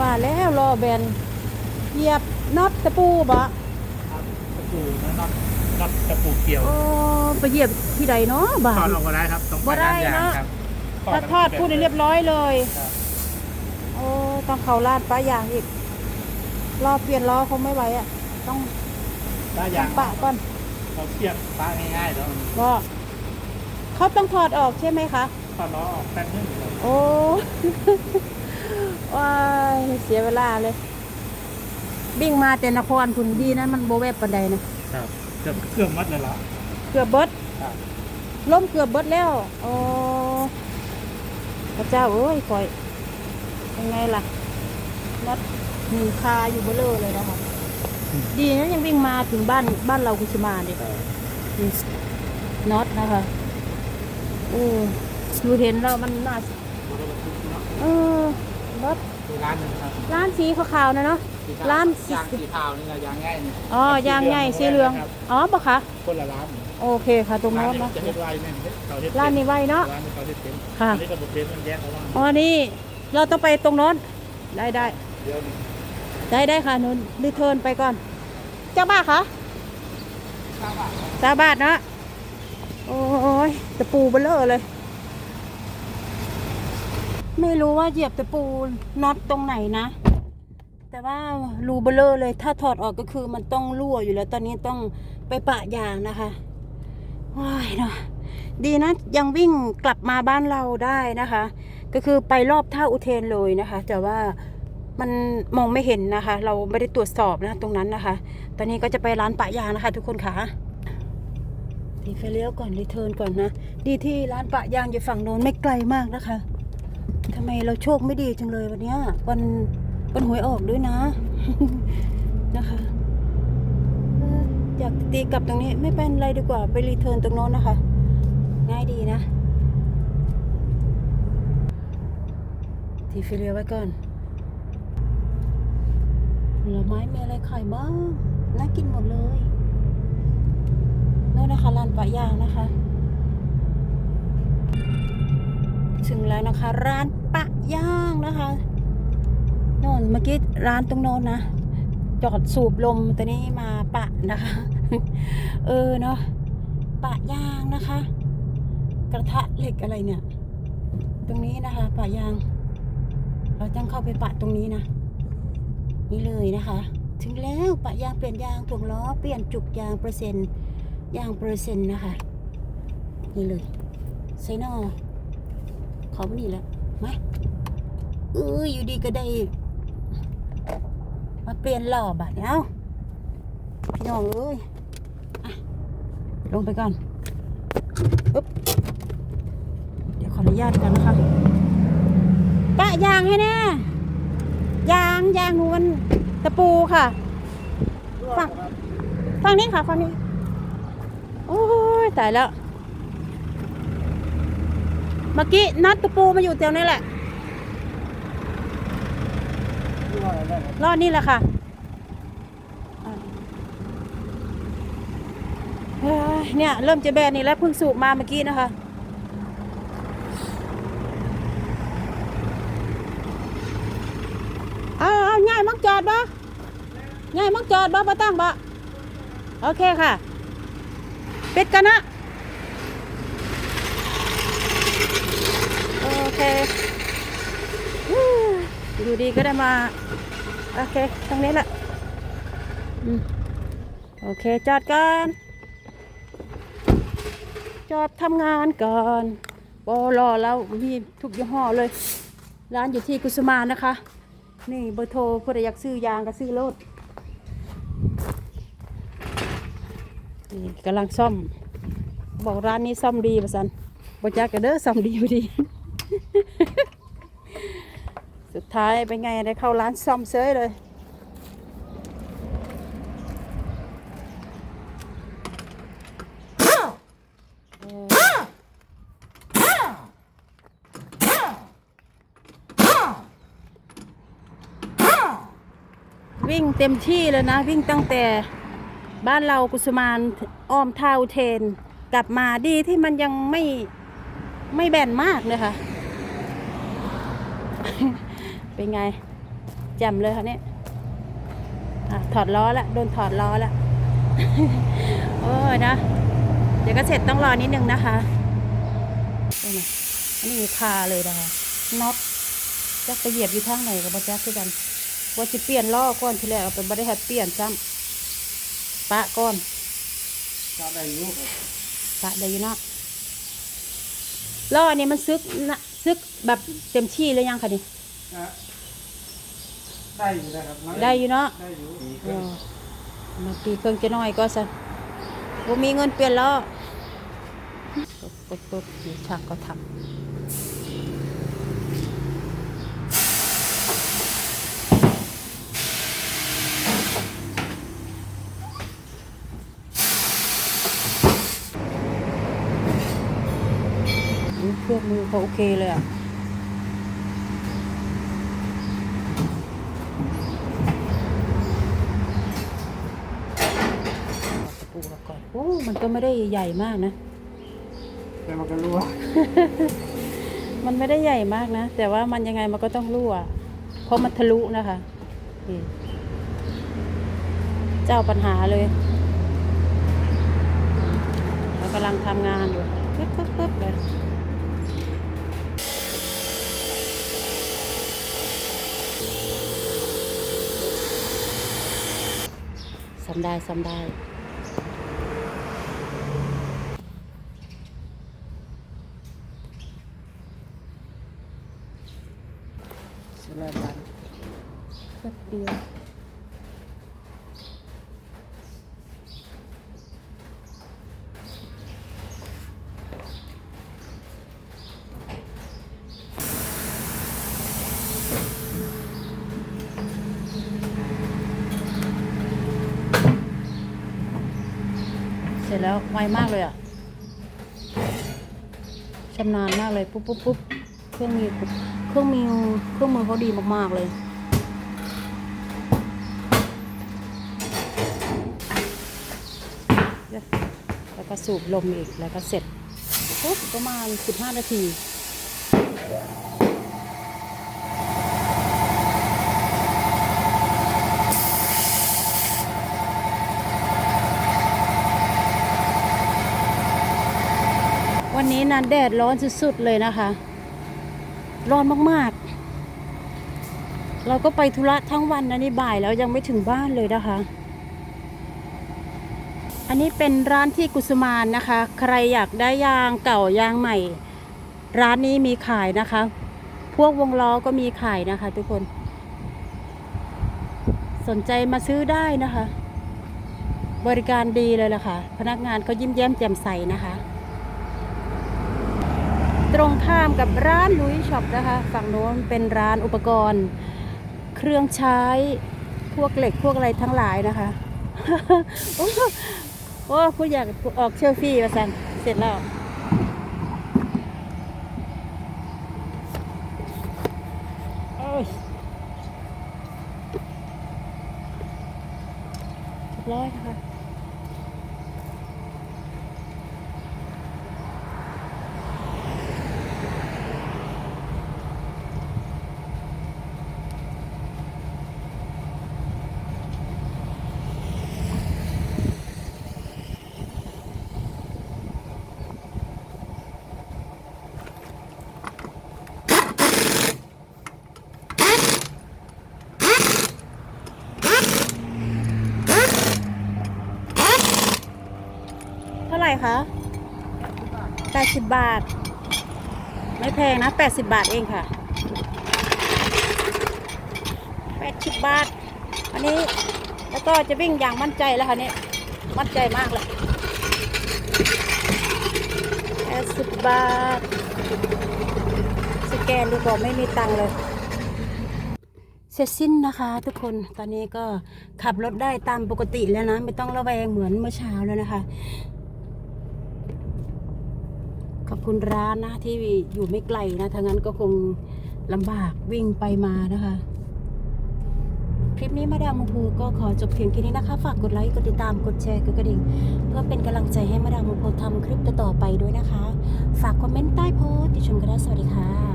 ว่าแล้วรอแบนเหยียบน็อตตะปูบ่ครับตะปูนะน็อตน็อตตะปูเกี่ยวโอ้ไปเหยียบที่ใดเนาะบ่าถอดออกมาได้ครับต้องบ่ไปได้ด้านยางเนอะครับถ้าทอดพูดให้เรียบร้อยเลยครับโอ้ต้องเขาลาดป้ายางอีกรอเปลี่ยนล้อคงไม่ไหวอะ ต้องด้านยางปะก่อนเราเทียบป้าง่ายๆแล้วก็เขาต้องถอดออกใช่ไหมคะถอดล้อออกแป๊บนึงเดี๋ยวโอ้ ว้ายเสียเวลาเลยบิ่งมาแต่นครคุณดีนะมันโบแวบปันใดนะครับเกือบเครื่องมัดเลยละเกือบเบิดครับล้มเกือบเบิดแล้วโอ้พระเจ้าเอ้ยคอยยังไงล่ะน็อตหนึ่งคาอยู่เบลอเลยนะคะดีนะยังวิ่งมาถึงบ้านบ้านเรากุชิมาเนี่ยนี่น็อตนะคะโอ้ดูเห็นแล้วมันน่าเออ รถคือร้านหนึงครับร้านสีขาวๆนะเนาะร้าน ยางสีขาวนี่นะยางง่ายนี่อ๋อยางใหญ่สีเหลืองครับอ๋อปะคะคนละร้านโอเคค่ะตรงโน้นร้าเนาะจะเฮ็ดไวแม่นเขาเฮ็ดร้านนี้ไว้เนาะ ร้านนี้เขาเฮ็ดเป็นค่ะ อันนี้กับบุฟเฟ่ต์มันแยกเขาว่าอ๋อนี่เราต้องไปตรงโน้นได้ได้เดี๋ยวนี้ได้ได้ค่ะหนูรีเทิร์นไปก่อน เจ้าบ้าคะข้าวบาทสาบาทนะโอ้ยตะปูเบลเลอเลย ไม่รู้ว่าเหยียบตะปูน็อตตรงไหนนะ แต่ว่ารูเบลเลอร์เลยถ้าถอดออกก็คือมันต้องรั่วอยู่แล้ว ตอนนี้ต้องไปปะยางนะคะว้ายเนาะดีนะยังวิ่งกลับมาบ้านเราได้นะคะ ก็คือไปรอบท่าอุเทนเลยนะคะ แต่ว่ามันมองไม่เห็นนะคะ เราไม่ได้ตรวจสอบนะตรงนั้นนะคะ ตอนนี้ก็จะไปร้านปะยางนะคะ ทุกคนค่ะดีไฟเลี้ยวก่อนรีเทิร์นก่อนนะ ดีที่ร้านปะยางอยู่ฝั่งโน้นไม่ไกลมากนะคะ ทำไมเราโชคไม่ดีจังเลยวันเนี้ยวันวันหวยออกด้วยนะ นะคะอยากตีกลับตรงนี้ไม่เป็นไรดีกว่าไปรีเทิร์นตรงโน้นนะคะ ง่ายดีนะ ทีไฟเลียไว้ก่อนผลไม้มีอะไรขายบ้างน่ากินหมดเลยนู่นนะคะร้านปะยางนะคะ ถึงแล้วนะคะ ร้านปะย่างนะคะโน่นเมื่อกี้ร้านตรงโน้นนะจอดสูบลมต่นี้มาปะนะคะ เออเนาะปะย่างนะคะ กระทะเหล็กอะไรเนี่ย ตรงนี้นะคะปะย่าง เราต้องเข้าไปปะตรงนี้นะนี่เลยนะคะ ถึงแล้วปะยางเปลี่ยนยางถ่วงล้อเปลี่ยนจุกยางเปอร์เซ็นต์ยางเปอร์เซ็นต์นะคะ นี่เลยไซนอ ขอมานี่แหละมาเอออยู่ดีก็ได้ มาเปลี่ยนหล่อบัดเนี้ยเอาพี่น้องเอ้ยอลงไปก่อนปึ๊บเดี๋ยวขออนุญาตกันนะคะปะยางให้แน่ยางยางหนูมันตะปูค่ะฝั่งฟังนี้ค่ะฟังนี้ โอ้ยตายแล้ว เมื่อกี้นัดตะปูมาอยู่แถวนี้แหละ รอดนี่แหละค่ะเนี่ย เริ่มจะแบนนี่แล้วเพิ่งสูบมาเมื่อกี้นะคะเอาเอาง่ายมักจอดบ่ง่ายมักจอดบ่บ่ตั้งบ่โอเคค่ะปิดกันนะ โอ เคฮู้อยู่ดีก็ได้มา โอเค ตรงนี้แหละโอเค จอดก่อน จอดทำงานก่อนบอรอแล้วมีทุกยี่ห้อเลย ร้านอยู่ที่กุสุมานนะคะ นี่เบอร์โทรเพื่ออยากซื้อยางก็ซื้อรถนี่กำลังซ่อม บอกร้านนี้ซ่อมดีประสันบอจักกันเด้อซ่อมดีพอดี สุดท้ายเป็นไงได้เข้าร้านซ่อมเซยเลยวิ่งเต็มที่เลยนะ วิ่งตั้งแต่บ้านเรากุสมานอ้อมท่าอุเทน กลับมาดีที่มันยังไม่ไม่แบนมากเลยค่ะ เป็นไงแจ่มเลยค่ะเนี่ยอะถอดล้อละโดนถอดล้อละโอ้ยนะ เดี๋ยวก็เสร็จต้องรอนิดนึงนะคะนี่นะอันนี้คาเลยนะคะน็อตจักไปเหยียบอยู่ทางไหนกับบอจักคือกันว่าจะเปลี่ยนล้อก่อนทีแรกเอาไปบ่ได้ให้เปลี่ยนซ้ำปะก่อนชาได้อยุครับปะได้อยู่เนาะล้ออันนี้มันซึกนะ ซึกแบบเต็มที่เลยยังคะนี่นะได้อยู่นะครับได้อยู่เนาะได้อยู่ดีเอขึ้นอมาปีเครื่องจะน้อยก็ซะบ่มีเงินเปลี่ยนล้อปุ๊บปุ๊บปุ๊บนี่ช่างก็ทำ เครื่องมือเขาโอเคเลยอะตะปูเราก่อนโอ้มันก็ไม่ได้ใหญ่มากนะแต่มันก็รู้ว่ามันไม่ได้ใหญ่มากนะ แต่ว่ามันยังไงมันก็ต้องรั่ว เพราะมันทะลุนะคะนี่เจ้าปัญหาเลยเรากำลังทำงานอยู่ปึ๊บปึ๊บปึ๊บเลย สำได้สำได้ สุรบันแป๊บเดียวเสร็จ แล้วไวมากเลยอะชำนาญมากเลยปุ๊บปุ๊บปุ๊บเครื่องมือเครื่องมือเครื่องมือเขาดีมากๆเลยแล้วก็สูบลมอีกแล้วก็เสร็จปุ๊บประมาณ 15 นาที วั นี้นะแดดร้อนสุดๆเลยนะคะ ร้อนมากๆ เราก็ไปธุระทั้งวันนะนี่บ่ายแล้วยังไม่ถึงบ้านเลยนะคะ อันนี้เป็นร้านที่กุสุมานนะคะ ใครอยากได้ยางเก่ายางใหม่ ร้านนี้มีขายนะคะ พวกวงล้อก็มีขายนะคะ ทุกคน สนใจมาซื้อได้นะคะบริการดีเลยล่ะค่ะ พนักงานเขายิ้มแย้มแจ่มใสนะคะ ตรงข้ามกับร้านลุยช็อปนะคะ ฝั่งโน้นเป็นร้านอุปกรณ์ เครื่องใช้พวกเหล็กพวกอะไรทั้งหลายนะคะโอ้โอ้คุณอยากออกเชลฟี่มาสั่นเสร็จแล้ว โอ้ยเรียบร้อยนะคะ เท่าไห ร่คะ80 บาท ไม่แพงนะ 80 บาทเองค่ะ 80 บาท อันนี้แล้วก็จะวิ่งอย่างมั่นใจแล้วค่ะเนี่ยมั่นใจมากเลย80 บาท สแกนดูก่อนไม่มีตังค์เลย เสร็จสิ้นนะคะทุกคน ตอนนี้ก็ขับรถได้ตามปกติแล้วนะ ไม่ต้องระแวงเหมือนเมื่อเช้าแล้วนะคะ ขอบคุณร้านนะที่อยู่ไม่ไกลนะถ้างั้นก็คงลำบากวิ่งไปมานะคะ คลิปนี้มาดามมูพูก็ขอจบเพียงแค่นี้นะคะ ฝากกดไลค์กดติดตามกดแชร์กดกระดิ่ง เพื่อเป็นกำลังใจให้มาดามมูพูทำคลิปต่อๆไปด้วยนะคะ ฝากคอมเมนต์ใต้โพสต์ติชมกันได้สวัสดีค่ะ